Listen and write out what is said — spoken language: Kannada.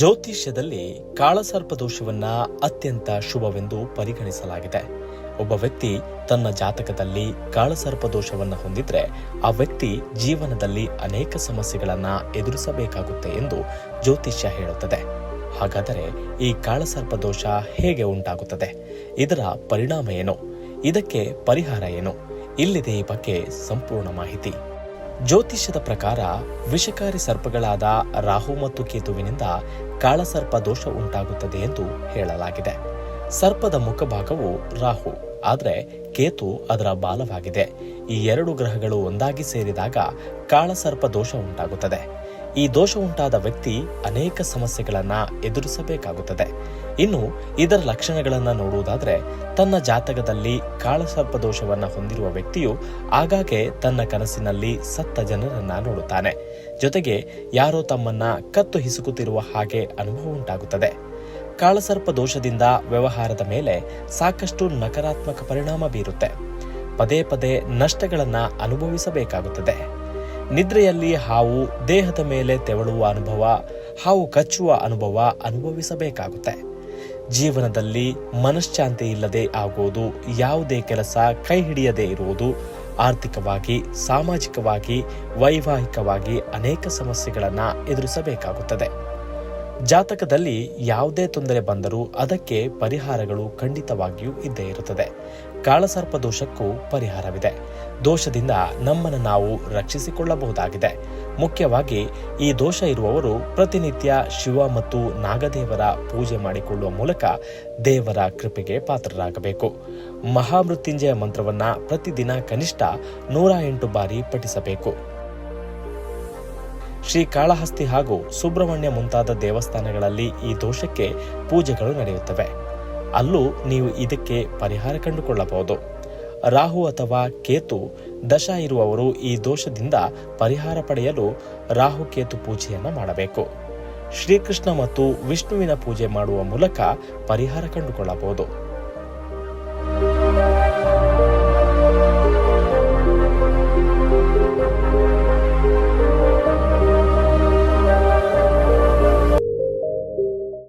ಜ್ಯೋತಿಷ್ಯದಲ್ಲಿ ಕಾಳಸರ್ಪ ದೋಷವನ್ನ ಅತ್ಯಂತ ಶುಭವೆಂದು ಪರಿಗಣಿಸಲಾಗಿದೆ. ಒಬ್ಬ ವ್ಯಕ್ತಿ ತನ್ನ ಜಾತಕದಲ್ಲಿ ಕಾಳಸರ್ಪ ದೋಷವನ್ನು ಹೊಂದಿದ್ರೆ ಆ ವ್ಯಕ್ತಿ ಜೀವನದಲ್ಲಿ ಅನೇಕ ಸಮಸ್ಯೆಗಳನ್ನ ಎದುರಿಸಬೇಕಾಗುತ್ತೆ ಎಂದು ಜ್ಯೋತಿಷ್ಯ ಹೇಳುತ್ತದೆ. ಹಾಗಾದರೆ ಈ ಕಾಳಸರ್ಪ ದೋಷ ಹೇಗೆ ಉಂಟಾಗುತ್ತದೆ? ಇದರ ಪರಿಣಾಮ ಏನು? ಇದಕ್ಕೆ ಪರಿಹಾರ ಏನು? ಇಲ್ಲಿದೆ ಈ ಬಗ್ಗೆ ಸಂಪೂರ್ಣ ಮಾಹಿತಿ. ಜ್ಯೋತಿಷ್ಯದ ಪ್ರಕಾರ ವಿಷಕಾರಿ ಸರ್ಪಗಳಾದ ರಾಹು ಮತ್ತು ಕೇತುವಿನಿಂದ ಕಾಳಸರ್ಪ ದೋಷ ಉಂಟಾಗುತ್ತದೆ ಎಂದು ಹೇಳಲಾಗಿದೆ. ಸರ್ಪದ ಮುಖಭಾಗವು ರಾಹು, ಆದರೆ ಕೇತು ಅದರ ಬಾಲವಾಗಿದೆ. ಈ ಎರಡು ಗ್ರಹಗಳು ಒಂದಾಗಿ ಸೇರಿದಾಗ ಕಾಳಸರ್ಪ ದೋಷ ಉಂಟಾಗುತ್ತದೆ. ಈ ದೋಷ ಉಂಟಾದ ವ್ಯಕ್ತಿ ಅನೇಕ ಸಮಸ್ಯೆಗಳನ್ನ ಎದುರಿಸಬೇಕಾಗುತ್ತದೆ. ಇನ್ನು ಇದರ ಲಕ್ಷಣಗಳನ್ನು ನೋಡುವುದಾದ್ರೆ, ತನ್ನ ಜಾತಕದಲ್ಲಿ ಕಾಳಸರ್ಪ ದೋಷವನ್ನ ಹೊಂದಿರುವ ವ್ಯಕ್ತಿಯು ಆಗಾಗ್ಗೆ ತನ್ನ ಕನಸಿನಲ್ಲಿ ಸತ್ತ ಜನರನ್ನ ನೋಡುತ್ತಾನೆ. ಜೊತೆಗೆ ಯಾರೋ ತಮ್ಮನ್ನ ಕತ್ತು ಹಿಸುಕುತ್ತಿರುವ ಹಾಗೆ ಅನುಭವ ಉಂಟಾಗುತ್ತದೆ ಕಾಳಸರ್ಪ ದೋಷದಿಂದ ವ್ಯವಹಾರದ ಮೇಲೆ ಸಾಕಷ್ಟು ನಕಾರಾತ್ಮಕ ಪರಿಣಾಮ ಬೀರುತ್ತೆ. ಪದೇ ಪದೇ ನಷ್ಟಗಳನ್ನು ಅನುಭವಿಸಬೇಕಾಗುತ್ತದೆ. ನಿದ್ರೆಯಲ್ಲಿ ಹಾವು ದೇಹದ ಮೇಲೆ ತೆವಳುವ ಅನುಭವ, ಹಾವು ಕಚ್ಚುವ ಅನುಭವ ಅನುಭವಿಸಬೇಕಾಗುತ್ತೆ. ಜೀವನದಲ್ಲಿ ಮನಶ್ಶಾಂತಿ ಇಲ್ಲದೆ ಆಗುವುದು ಯಾವುದೇ ಕೆಲಸ ಕೈ ಹಿಡಿಯದೇ ಇರುವುದು, ಆರ್ಥಿಕವಾಗಿ, ಸಾಮಾಜಿಕವಾಗಿ, ವೈವಾಹಿಕವಾಗಿ ಅನೇಕ ಸಮಸ್ಯೆಗಳನ್ನು ಎದುರಿಸಬೇಕಾಗುತ್ತದೆ. ಜಾತಕದಲ್ಲಿ ಯಾವುದೇ ತೊಂದರೆ ಬಂದರೂ ಅದಕ್ಕೆ ಪರಿಹಾರಗಳು ಖಂಡಿತವಾಗಿಯೂ ಇದ್ದೇ ಇರುತ್ತದೆ. ಕಾಳಸರ್ಪ ದೋಷಕ್ಕೂ ಪರಿಹಾರವಿದೆ. ದೋಷದಿಂದ ನಮ್ಮನ್ನು ನಾವು ರಕ್ಷಿಸಿಕೊಳ್ಳಬಹುದಾಗಿದೆ. ಮುಖ್ಯವಾಗಿ ಈ ದೋಷ ಇರುವವರು ಪ್ರತಿನಿತ್ಯ ಶಿವ ಮತ್ತು ನಾಗದೇವರ ಪೂಜೆ ಮಾಡಿಕೊಳ್ಳುವ ಮೂಲಕ ದೇವರ ಕೃಪೆಗೆ ಪಾತ್ರರಾಗಬೇಕು. ಮಹಾಮೃತ್ಯುಂಜಯ ಮಂತ್ರವನ್ನು ಪ್ರತಿದಿನ ಕನಿಷ್ಠ ನೂರ ಎಂಟು ಬಾರಿ ಪಠಿಸಬೇಕು. ಶ್ರೀ ಕಾಳಹಸ್ತಿ ಹಾಗೂ ಸುಬ್ರಹ್ಮಣ್ಯ ಮುಂತಾದ ದೇವಸ್ಥಾನಗಳಲ್ಲಿ ಈ ದೋಷಕ್ಕೆ ಪೂಜೆಗಳು ನಡೆಯುತ್ತವೆ. ಅಲ್ಲೂ ನೀವು ಇದಕ್ಕೆ ಪರಿಹಾರ ಕಂಡುಕೊಳ್ಳಬಹುದು. ರಾಹು ಅಥವಾ ಕೇತು, ದಶ ಇರುವವರು ಈ ದೋಷದಿಂದ ಪರಿಹಾರ ಪಡೆಯಲು ರಾಹು ಕೇತು ಪೂಜೆಯನ್ನು ಮಾಡಬೇಕು. ಶ್ರೀಕೃಷ್ಣ ಮತ್ತು ವಿಷ್ಣುವಿನ ಪೂಜೆ ಮಾಡುವ ಮೂಲಕ ಪರಿಹಾರ ಕಂಡುಕೊಳ್ಳಬಹುದು.